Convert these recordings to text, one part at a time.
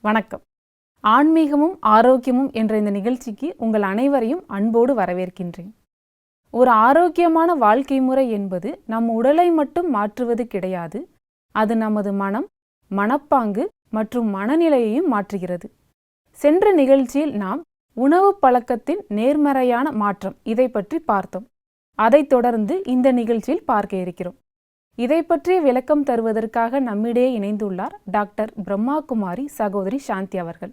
வணக்கம். ஆன்மீகமும் ஆரோக்கியமும் என்ற இந்த நிகழ்ச்சிக்கு உங்கள் அனைவரையும் அன்போடு வரவேற்கின்றேன். ஒரு ஆரோக்கியமான வாழ்க்கை முறை என்பது நம் உடலை மட்டும் மாற்றுவது கிடையாது. அது நமது மனம் மனப்பாங்கு மற்றும் மனநிலையையும் மாற்றுகிறது. சென்ற நிகழ்ச்சியில் நாம் உணவு பழக்கத்தின் நேர்மறையான மாற்றம் இதை பற்றி பார்த்தோம். அதைத் தொடர்ந்து இந்த நிகழ்ச்சியில் பார்க்க இருக்கிறோம். இதை பற்றிய விளக்கம் தருவதற்காக நம்மிடையே இணைந்துள்ளார் டாக்டர் பிரம்மாகுமாரி சகோதரி சாந்தி அவர்கள்.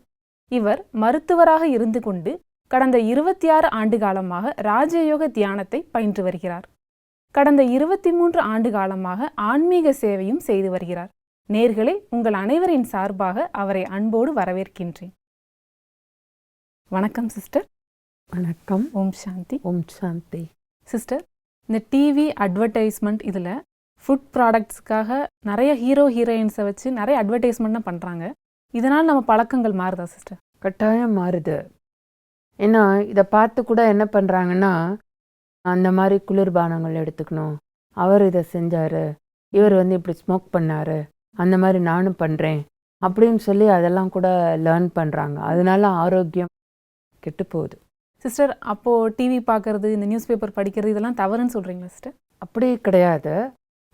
இவர் மருத்துவராக இருந்து கொண்டு கடந்த இருபத்தி ஆறு ஆண்டு காலமாக ராஜயோக தியானத்தை பயின்று வருகிறார். கடந்த இருபத்தி மூன்று ஆண்டு காலமாக ஆன்மீக சேவையும் செய்து வருகிறார். நேர்களே உங்கள் அனைவரின் சார்பாக அவரை அன்போடு வரவேற்கின்றேன். வணக்கம் சிஸ்டர். வணக்கம். ஓம் சாந்தி. ஓம் சாந்தி. சிஸ்டர் இந்த டிவி அட்வர்டைஸ்மெண்ட் இதில் ஃபுட் ப்ராடக்ட்ஸ்க்காக நிறைய ஹீரோ ஹீரோயின்ஸை வச்சு நிறைய அட்வர்டைஸ்மெண்ட்லாம் பண்ணுறாங்க இதனால் நம்ம பழக்கங்கள் மாறுதா சிஸ்டர் கட்டாயம் மாறுது. ஏன்னா இதை பார்த்து கூட என்ன பண்ணுறாங்கன்னா அந்த மாதிரி குளிர்பானங்கள் எடுத்துக்கணும். அவர் இதை செஞ்சார். இவர் வந்து இப்படி ஸ்மோக் பண்ணார். அந்த மாதிரி நானும் பண்ணுறேன் அப்படின்னு சொல்லி அதெல்லாம் கூட லேர்ன் பண்ணுறாங்க அதனால ஆரோக்கியம் கெட்டு போகுது. சிஸ்டர் அப்போது டிவி பார்க்கறது இந்த நியூஸ் பேப்பர் படிக்கிறது இதெல்லாம் தவறுன்னு சொல்கிறீங்களா சிஸ்டர் அப்படி கிடையாது.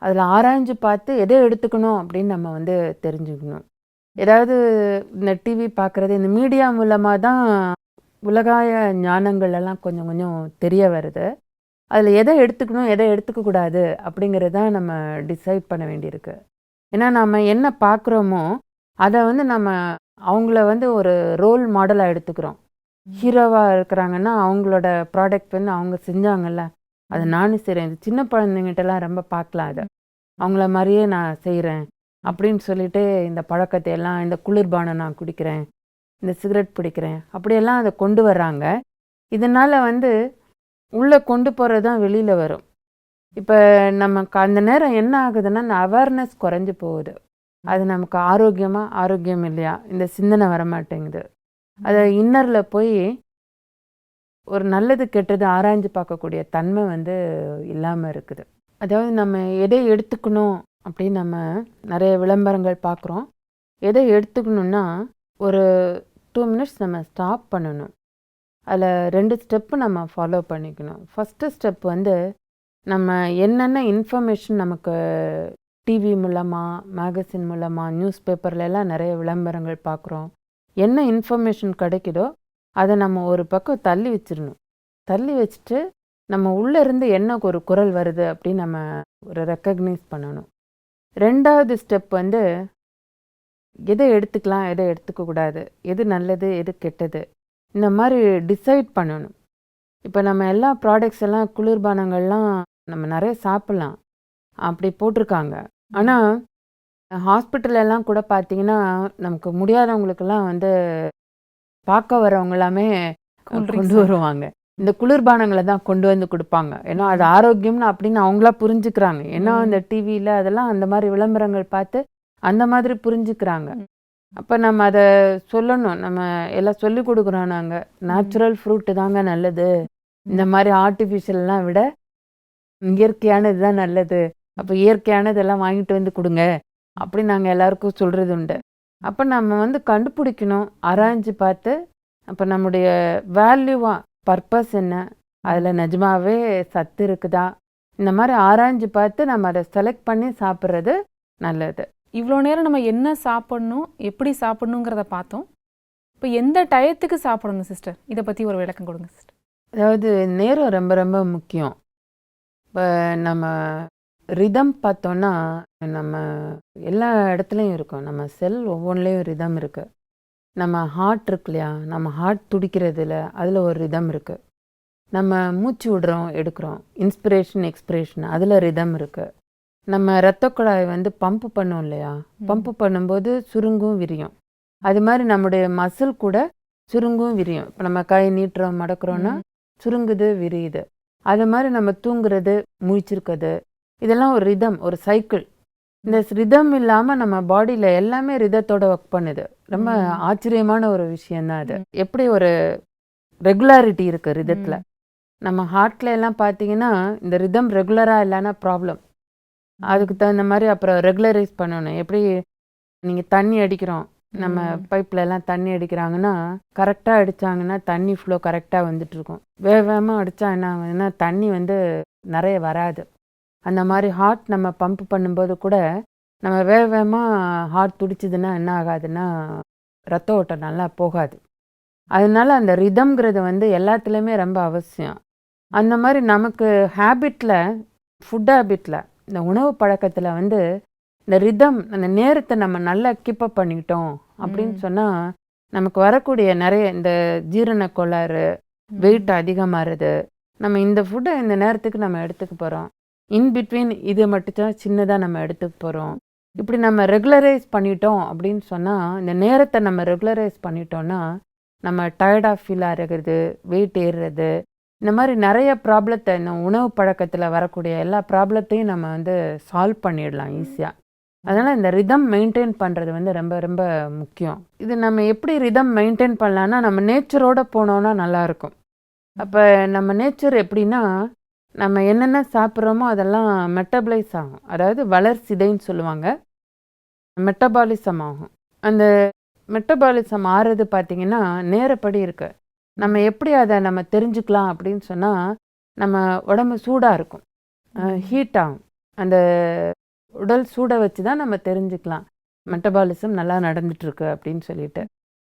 அதில் ஆராய்ஞ்சு பார்த்து எதை எடுத்துக்கணும் அப்படின்னு நம்ம வந்து தெரிஞ்சுக்கணும். ஏதாவது இந்த டிவி பார்க்குறது இந்த மீடியா மூலமாக தான் உலகாய ஞானங்கள் எல்லாம் கொஞ்சம் கொஞ்சம் தெரிய வருது. அதில் எதை எடுத்துக்கணும் எதை எடுத்துக்க கூடாது அப்படிங்கிறது தான் நம்ம டிசைட் பண்ண வேண்டியிருக்கு. ஏன்னா நம்ம என்ன பார்க்குறோமோ அதை வந்து நம்ம அவங்கள வந்து ஒரு ரோல் மாடலாக எடுத்துக்கிறோம். ஹீரோவாக இருக்கிறாங்கன்னா அவங்களோட ப்ராடக்ட் வந்து அவங்க செஞ்சாங்கல்ல அது நானும் செய்கிறேன் சின்ன குழந்தைங்கிட்டலாம் ரொம்ப பார்க்கலாம் அதை. அவங்கள மாதிரியே நான் செய்கிறேன் அப்படின்னு சொல்லிட்டு இந்த பழக்கத்தை எல்லாம் இந்த குளிர்பானம் நான் குடிக்கிறேன் இந்த சிகரெட் பிடிக்கிறேன் அப்படியெல்லாம் அதை கொண்டு வர்றாங்க. இதனால் வந்து உள்ளே கொண்டு போகிறது தான் வெளியில் வரும். இப்போ நமக்கு அந்த நேரம் என்ன ஆகுதுன்னா அந்த அவேர்னஸ் குறைஞ்சு போகுது. அது நமக்கு ஆரோக்கியமாக ஆரோக்கியம் இல்லையா? இந்த சிந்தனை வர மாட்டேங்குது அதை இன்னரில் போய் ஒரு நல்லது கெட்டது ஆராய்ஞ்சு பார்க்கக்கூடிய தன்மை வந்து இல்லாமல் இருக்குது. அதாவது நம்ம எதை எடுத்துக்கணும் அப்படின்னு நம்ம நிறைய விளம்பரங்கள் பார்க்குறோம். எதை எடுத்துக்கணுன்னா ஒரு டூ மினிட்ஸ் நம்ம ஸ்டாப் பண்ணணும். அதில் ரெண்டு ஸ்டெப்பு நம்ம ஃபாலோ பண்ணிக்கணும். ஃபஸ்ட்டு ஸ்டெப் வந்து நம்ம என்னென்ன இன்ஃபர்மேஷன் நமக்கு டிவி மூலமாக மேகசின் மூலமாக நியூஸ் பேப்பர்லலாம் நிறைய விளம்பரங்கள் பார்க்குறோம். என்ன இன்ஃபர்மேஷன் கிடைக்குதோ அதை நம்ம ஒரு பக்கம் தள்ளி வச்சிடணும். தள்ளி வச்சுட்டு நம்ம உள்ளே இருந்து என்ன ஒரு குரல் வருது அப்படின்னு நம்ம ஒரு ரெக்கக்னைஸ் பண்ணணும். ரெண்டாவது ஸ்டெப் வந்து எதை எடுத்துக்கலாம் எதை எடுத்துக்கக்கூடாது எது நல்லது எது கெட்டது இந்த மாதிரி டிசைட் பண்ணணும். இப்போ நம்ம எல்லா ப்ராடக்ட்ஸ் எல்லாம் குளிர்பானங்கள்லாம் நம்ம நிறைய சாப்பிட்லாம். அப்படி போட்டிருக்காங்க. ஆனால் ஹாஸ்பிட்டல் எல்லாம் கூட பார்த்தீங்கன்னா நமக்கு முடியாதவங்களுக்கெல்லாம் வந்து பார்க்க வரவங்க எல்லாமே கொண்டு வருவாங்க. இந்த குளிர்பானங்களை தான் கொண்டு வந்து கொடுப்பாங்க. ஏன்னா அது ஆரோக்கியம்னு அப்படின்னு அவங்களா புரிஞ்சுக்கிறாங்க. ஏன்னா. அந்த டிவியில் அதெல்லாம் அந்த மாதிரி விளம்பரங்கள் பார்த்து அந்த மாதிரி புரிஞ்சுக்கிறாங்க. அப்போ நம்ம அதை சொல்லணும். நம்ம எல்லாம் சொல்லி கொடுக்குறோம் நாங்கள் நேச்சுரல் ஃப்ரூட்டு தாங்க நல்லது. இந்த மாதிரி ஆர்டிஃபிஷியல்லாம் விட இயற்கையானது தான் நல்லது. அப்போ இயற்கையானதெல்லாம் வாங்கிட்டு வந்து கொடுங்க. அப்படி நாங்கள் எல்லாருக்கும் சொல்கிறது உண்டு. அப்போ நம்ம வந்து கண்டுபிடிக்கணும். ஆராய்ஞ்சு பார்த்து அப்போ நம்முடைய வேல்யூவா பர்பஸ் என்ன? அதில் நிஜமாவே சத்து இருக்குதா? இந்த மாதிரி ஆராய்ஞ்சு பார்த்து நம்ம அதை செலக்ட் பண்ணி சாப்பிட்றது நல்லது. இவ்வளோ நேரம் நம்ம என்ன சாப்பிடணும் எப்படி சாப்பிடணுங்கிறத பார்த்தோம். இப்போ எந்த டயத்துக்கு சாப்பிடணும் சிஸ்டர் இதை பற்றி ஒரு விளக்கம் கொடுங்க சிஸ்டர் அதாவது நேரம் ரொம்ப ரொம்ப முக்கியம். இப்போ நம்ம ரிதம் பார்த்தோன்னா நம்ம எல்லா இடத்துலையும் இருக்கும். நம்ம செல் ஒவ்வொன்றுலேயும் ரிதம் இருக்குது நம்ம ஹார்ட் இருக்கு இல்லையா? நம்ம ஹார்ட் துடிக்கிறதுல அதில் ஒரு ரிதம் இருக்குது நம்ம மூச்சு விடுறோம் எடுக்கிறோம். இன்ஸ்பிரேஷன் எக்ஸ்பிரேஷன் அதில் ரிதம் இருக்குது நம்ம இரத்த குழாய் வந்து பம்ப் பண்ணோம் இல்லையா? பம்ப் பண்ணும்போது சுருங்கும் விரியும். அது மாதிரி நம்முடைய மசில் கூட சுருங்கும் விரியும். இப்போ நம்ம கை நீட்டுறோம் மடக்குறோன்னா சுருங்குது விரியுது. அது மாதிரி நம்ம தூங்குறது முழிச்சிருக்கிறது. இதெல்லாம் ஒரு ரிதம் ஒரு சைக்கிள் இந்த ரிதம் இல்லாமல் நம்ம பாடியில் எல்லாமே ரிதத்தோட ஒர்க் பண்ணுது ரொம்ப. ஆச்சரியமான ஒரு விஷயம்தான் அது. எப்படி ஒரு ரெகுலாரிட்டி இருக்கு ரிதத்தில். நம்ம ஹார்ட்ல எல்லாம் பார்த்தீங்கன்னா இந்த ரிதம் ரெகுலராக இல்லைன்னா ப்ராப்ளம் அதுக்கு தகுந்த மாதிரி அப்புறம் ரெகுலரைஸ் பண்ணணும் எப்படி நீங்கள் தண்ணி அடிக்கிறோம் நம்ம ம். பைப்ல எல்லாம் தண்ணி அடிக்கிறாங்கன்னா கரெக்டாக அடிச்சாங்கன்னா தண்ணி ஃப்ளோ கரெக்டாக வந்துட்டு இருக்கும் வேக வேகமாக அடிச்சா என்ன ஆகுதுன்னா தண்ணி வந்து நிறைய வராது அந்த மாதிரி ஹார்ட் நம்ம பம்ப் பண்ணும்போது கூட நம்ம வேக வேகமாக ஹார்ட் துடிச்சதுன்னா என்ன ஆகாதுன்னா ரத்த ஓட்டம் நல்லா போகாது. அதனால அந்த ரிதம்ங்கிறது வந்து எல்லாத்துலேயுமே ரொம்ப அவசியம். அந்த மாதிரி நமக்கு ஹேபிட்டில் ஃபுட் ஹேபிட்டில் இந்த உணவு பழக்கத்தில் வந்து இந்த ரிதம் அந்த நேரத்தை நம்ம நல்லா கீப்பப் பண்ணிக்கிட்டோம் அப்படின்னு. சொன்னால் நமக்கு வரக்கூடிய நிறைய இந்த ஜீரண கோளாறு வெயிட் அதிகமாகிறது நம்ம இந்த ஃபுட்டை இந்த நேரத்துக்கு நம்ம எடுத்துக்க போகிறோம் இன் பிட்வீன் இது மட்டும் சின்னதாக நம்ம எடுத்துக்க போகிறோம் இப்படி நம்ம ரெகுலரைஸ் பண்ணிட்டோம் அப்படின்னு சொன்னால் இந்த நேரத்தை நம்ம ரெகுலரைஸ் பண்ணிட்டோம்னா நம்ம டயர்டாக ஃபீல் ஆகிறது வெயிட் ஏறுறது இந்த மாதிரி நிறைய ப்ராப்ளத்தை இந்த உணவு பழக்கத்தில் வரக்கூடிய எல்லா ப்ராப்ளத்தையும் நம்ம வந்து சால்வ் பண்ணிடலாம் ஈஸியாக அதனால் இந்த ரிதம் மெயின்டைன் பண்ணுறது வந்து ரொம்ப ரொம்ப முக்கியம். இது நம்ம எப்படி ரிதம் மெயின்டைன் பண்ணலான்னா நம்ம நேச்சரோடு போனோன்னா நல்லாயிருக்கும் அப்போ நம்ம நேச்சர் எப்படின்னா நம்ம என்னென்ன சாப்பிட்றோமோ அதெல்லாம் மெட்டபலைஸ் ஆகும். அதாவது வளர்சிதைன்னு சொல்லுவாங்க. மெட்டபாலிசம் ஆகும். அந்த மெட்டபாலிசம் ஆறுறது பார்த்திங்கன்னா நேரப்படி இருக்கு. நம்ம எப்படி அதை நம்ம தெரிஞ்சுக்கலாம் அப்படின்னு சொன்னால் நம்ம உடம்பு சூடாக இருக்கும். ஹீட் ஆகும். அந்த உடல் சூடை வச்சு தான் நம்ம தெரிஞ்சுக்கலாம். மெட்டபாலிசம் நல்லா நடந்துட்டுருக்கு அப்படின்னு சொல்லிட்டு.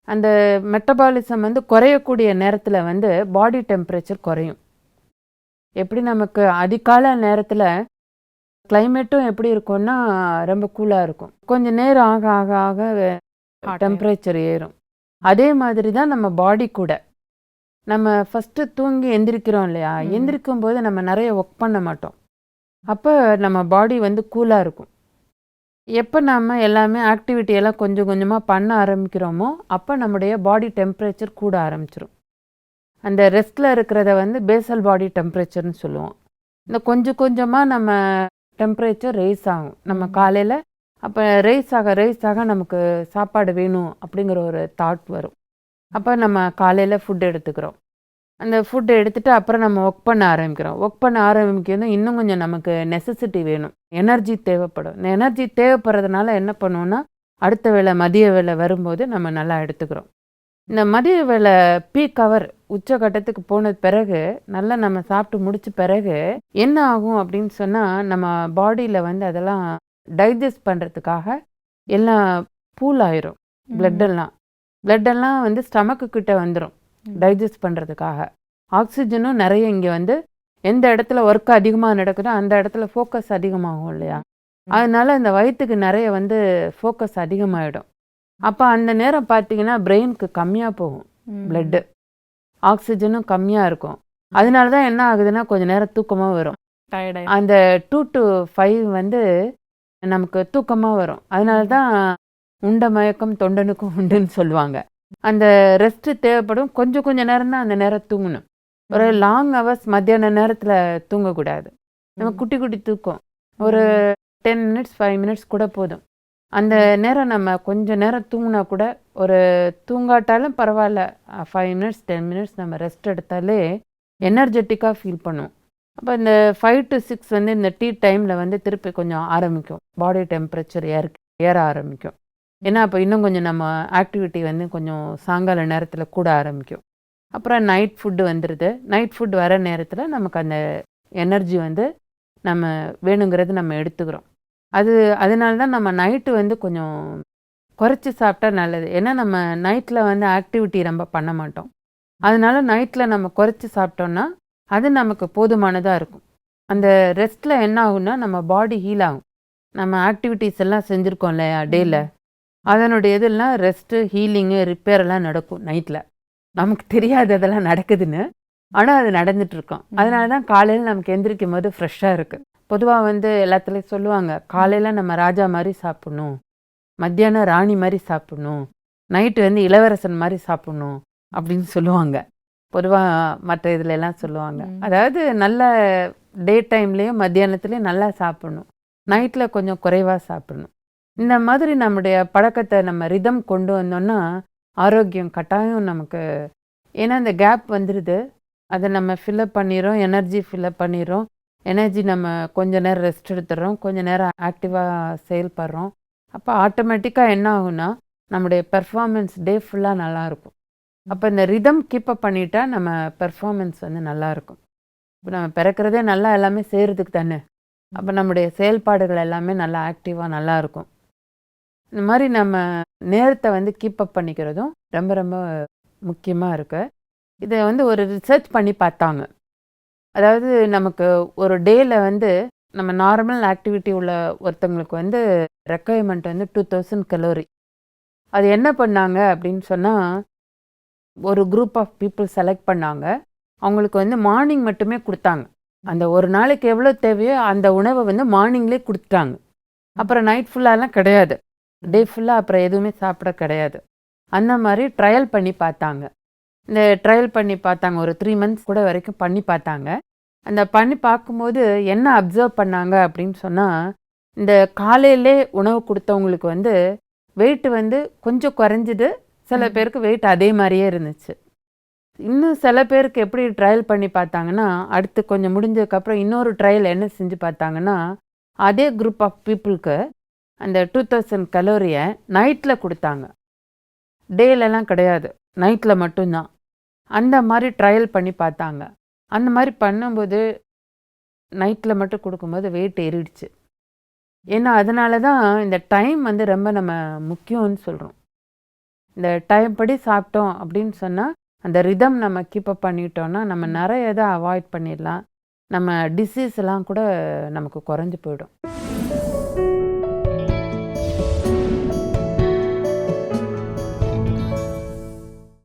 அந்த மெட்டபாலிசம் வந்து குறையக்கூடிய நேரத்தில் வந்து பாடி டெம்பரேச்சர் குறையும். எப்படி நமக்கு அதிகால நேரத்தில் கிளைமேட்டும் எப்படி இருக்கும்னா ரொம்ப கூலாக இருக்கும். கொஞ்சம் நேரம் ஆக ஆக ஆக டெம்பரேச்சர் ஏறும். அதே மாதிரி தான் நம்ம பாடி கூட. நம்ம ஃபஸ்ட்டு தூங்கி எந்திரிக்கிறோம் இல்லையா. எந்திரிக்கும் போது நம்ம நிறைய ஒர்க் பண்ண மாட்டோம். அப்போ நம்ம பாடி வந்து கூலாக இருக்கும். எப்போ நம்ம எல்லாமே ஆக்டிவிட்டி எல்லாம் கொஞ்சம் கொஞ்சமாக பண்ண ஆரம்பிக்கிறோமோ அப்போ நம்முடைய பாடி டெம்பரேச்சர் கூட ஆரம்பிச்சிரும். அந்த ரெஸ்ட்டில் இருக்கிறத வந்து பேசல் பாடி டெம்பரேச்சர்னு சொல்லுவோம். இந்த கொஞ்சம் கொஞ்சமாக நம்ம டெம்பரேச்சர் ரைஸ் ஆகும். நம்ம. காலையில் அப்போ ரைஸ் ஆக ரைஸ் ஆக நமக்கு சாப்பாடு வேணும் அப்படிங்கிற ஒரு தாட் வரும். அப்போ நம்ம காலையில் ஃபுட் எடுத்துக்கிறோம். அந்த ஃபுட்டை எடுத்துட்டு அப்புறம் நம்ம ஒர்க் பண்ண ஆரம்பிக்கிறோம். ஒர்க் பண்ண ஆரம்பிக்கிறது இன்னும் கொஞ்சம் நமக்கு நெசசிட்டி வேணும். எனர்ஜி தேவைப்படும். இந்த எனர்ஜி தேவைப்படுறதுனால என்ன பண்ணுவோம்னா அடுத்த வேளை மதிய வேளை வரும்போது நம்ம நல்லா எடுத்துக்கிறோம். இந்த மதிய வேளை பீக் அவர் உச்சகட்டத்துக்கு போனது பிறகு நல்லா நம்ம சாப்பிட்டு முடிச்ச பிறகு என்ன ஆகும் அப்படின்னு சொன்னால் நம்ம பாடியில் வந்து அதெல்லாம் டைஜஸ்ட் பண்ணுறதுக்காக எல்லாம் பூல் ஆயிரும். blood எல்லாம். வந்து ஸ்டமக்கு கிட்ட வந்துடும். டைஜஸ்ட் பண்ணுறதுக்காக ஆக்சிஜனும் நிறைய இங்கே வந்து எந்த இடத்துல ஒர்க் அதிகமாக நடக்குதோ அந்த இடத்துல ஃபோக்கஸ் அதிகமாகும் இல்லையா? அதனால இந்த வயிற்றுக்கு நிறைய வந்து ஃபோக்கஸ் அதிகமாகிடும் அப்போ அந்த நேரம் பார்த்தீங்கன்னா பிரெயினுக்கு கம்மியாக போகும். பிளட்டு ஆக்சிஜனும் கம்மியாக இருக்கும். அதனால தான் என்ன ஆகுதுன்னா கொஞ்சம் நேரம் தூக்கமாக வரும். அந்த டூ டு ஃபைவ் வந்து நமக்கு தூக்கமாக வரும். அதனால தான் உண்ட மயக்கம் தொண்டனுக்கும் உண்டுன்னு சொல்லுவாங்க. அந்த ரெஸ்ட் தேவைப்படும். கொஞ்சம் கொஞ்சம் நேரம் தான் அந்த நேரம் தூங்கணும். ஒரு. லாங் ஹவர்ஸ் மத்தியான நேரத்தில் தூங்கக்கூடாது. நம்ம. குட்டி குட்டி தூக்கம். ஒரு டென் மினிட்ஸ் ஃபைவ் மினிட்ஸ் கூட போதும். அந்த நேரம் நம்ம கொஞ்சம் நேரம் தூங்கினா கூட ஒரு தூங்காட்டாலும் பரவாயில்ல. ஃபைவ் மினிட்ஸ் டென் மினிட்ஸ் நம்ம ரெஸ்ட் எடுத்தாலே எனர்ஜெட்டிக்காக ஃபீல் பண்ணும். அப்போ இந்த ஃபைவ் டு சிக்ஸ் வந்து இந்த டீ டைமில் வந்து திருப்பி கொஞ்சம் ஆரம்பிக்கும். பாடி டெம்பரேச்சர் ஏற ஏற ஆரம்பிக்கும். ஏன்னா அப்போ இன்னும் கொஞ்சம் நம்ம ஆக்டிவிட்டி வந்து கொஞ்சம் சாயங்கால நேரத்தில் கூட ஆரம்பிக்கும். அப்புறம் நைட் ஃபுட்டு வந்துடுது நைட் ஃபுட் வர நேரத்தில் நமக்கு அந்த எனர்ஜி வந்து நம்ம வேணுங்கிறது நம்ம எடுத்துக்கிறோம். அது அதனால தான் நம்ம நைட்டு வந்து கொஞ்சம் குறைச்சி சாப்பிட்டா நல்லது. ஏன்னா நம்ம நைட்டில் வந்து ஆக்டிவிட்டி ரொம்ப பண்ண மாட்டோம். அதனால நைட்டில் நம்ம குறைச்சி சாப்பிட்டோம்னா அது நமக்கு போதுமானதாக இருக்கும். அந்த ரெஸ்ட்டில் என்ன ஆகும்னா நம்ம பாடி ஹீல் ஆகும். நம்ம ஆக்டிவிட்டீஸ் எல்லாம் செஞ்சுருக்கோம் இல்லையா டேயில் அதனுடைய இதெல்லாம் ரெஸ்ட்டு ஹீலிங்கு ரிப்பேர் எல்லாம் நடக்கும் நைட்டில் நமக்கு தெரியாது அதெல்லாம் நடக்குதுன்னு. ஆனால் அது நடந்துட்டு இருக்கோம். அதனால தான் காலையில் நமக்கு எந்திரிக்கும் போது ஃப்ரெஷ்ஷாக இருக்குது பொதுவாக வந்து எல்லாத்துலேயும் சொல்லுவாங்க காலையில் நம்ம ராஜா மாதிரி சாப்பிடணும் மத்தியானம் ராணி மாதிரி சாப்பிடணும் நைட்டு வந்து இளவரசன் மாதிரி சாப்பிடணும் அப்படின்னு சொல்லுவாங்க. பொதுவாக மற்ற இதுல எல்லாம் சொல்லுவாங்க. அதாவது நல்ல டே டைம்லேயும் மத்தியானத்துலேயும் நல்லா சாப்பிடணும். நைட்டில் கொஞ்சம் குறைவாக சாப்பிடணும். இந்த மாதிரி நம்முடைய பழக்கத்தை நம்ம ரிதம் கொண்டு வந்தோம்னா ஆரோக்கியம் கட்டாயம் நமக்கு ஏன்னா இந்த கேப் வந்துடுது அதை நம்ம ஃபில்அப் பண்ணிடுறோம் எனர்ஜி ஃபில்அப் பண்ணிடுறோம். எனர்ஜி நம்ம கொஞ்ச நேரம் ரெஸ்ட் எடுத்துடுறோம். கொஞ்ச நேரம் ஆக்டிவாக செயல்படுறோம். அப்போ ஆட்டோமேட்டிக்காக என்ன ஆகும்னா நம்முடைய பெர்ஃபார்மன்ஸ் டே ஃபுல்லாக நல்லாயிருக்கும். அப்போ இந்த ரிதம் கீப்பப் பண்ணிட்டா நம்ம பெர்ஃபார்மன்ஸ் வந்து நல்லாயிருக்கும். இப்போ நம்ம பிறக்கிறதே நல்லா எல்லாமே செய்கிறதுக்கு தானே. அப்போ நம்முடைய செயல்பாடுகள் எல்லாமே நல்லா ஆக்டிவாக நல்லா இருக்கும் இந்த மாதிரி நம்ம நேரத்தை வந்து கீப்பப் பண்ணிக்கிறதும் ரொம்ப ரொம்ப முக்கியமாக இருக்கு. இதை வந்து ஒரு ரிசர்ச் பண்ணி பார்த்தாங்க. அதாவது நமக்கு ஒரு டேயில் வந்து நம்ம நார்மல் ஆக்டிவிட்டி உள்ள ஒருத்தவங்களுக்கு வந்து ரெக்குயர்மெண்ட் வந்து டூ தௌசண்ட் கலோரி அது என்ன பண்ணாங்க அப்படின்னு சொன்னால் ஒரு குரூப் ஆஃப் பீப்புள் செலக்ட் பண்ணாங்க. அவங்களுக்கு வந்து மார்னிங் மட்டுமே கொடுத்தாங்க. அந்த ஒரு நாளைக்கு எவ்வளோ தேவையோ அந்த உணவை வந்து மார்னிங்லே கொடுத்துட்டாங்க. அப்புறம் நைட் ஃபுல்லாலாம் கிடையாது. டே ஃபுல்லாக அப்புறம் எதுவுமே சாப்பிட கிடையாது. அந்த மாதிரி ட்ரையல் பண்ணி பார்த்தாங்க. இந்த ட்ரையல் பண்ணி பார்த்தாங்க. ஒரு த்ரீ மந்த்ஸ் கூட வரைக்கும் பண்ணி பார்த்தாங்க. அந்த பண்ணி பார்க்கும்போது என்ன அப்சர்வ் பண்ணாங்க அப்படின்னு சொன்னால் இந்த காலையிலே உணவு கொடுத்தவங்களுக்கு வந்து வெயிட் வந்து கொஞ்சம் குறைஞ்சிது. சில. பேருக்கு வெயிட் அதே மாதிரியே இருந்துச்சு. இன்னும் சில பேருக்கு எப்படி ட்ரையல் பண்ணி பார்த்தாங்கன்னா அடுத்து கொஞ்சம் முடிஞ்சதுக்கப்புறம் இன்னொரு ட்ரையல் என்ன செஞ்சு பார்த்தாங்கன்னா அதே குரூப் ஆஃப் பீப்புளுக்கு அந்த டூ தௌசண்ட் கலோரியை நைட்டில் கொடுத்தாங்க. டேலெலாம் கிடையாது. நைட்டில் மட்டும்தான். அந்த மாதிரி ட்ரையல் பண்ணி பார்த்தாங்க. அந்த மாதிரி பண்ணும்போது நைட்டில் மட்டும் கொடுக்கும்போது வெயிட் ஏறிடுச்சு. ஏன்னா அதனால தான் இந்த டைம் வந்து ரொம்ப நம்ம முக்கியம்னு சொல்கிறோம் இந்த டைம் படி சாப்பிட்டோம் அப்படின்னு சொன்னால் அந்த ரிதம் நம்ம கீப்பப் பண்ணிட்டோன்னா நம்ம நிறைய இதை அவாய்ட் பண்ணிடலாம். நம்ம டிசீஸ்லாம் கூட நமக்கு குறைஞ்சி போயிடும்.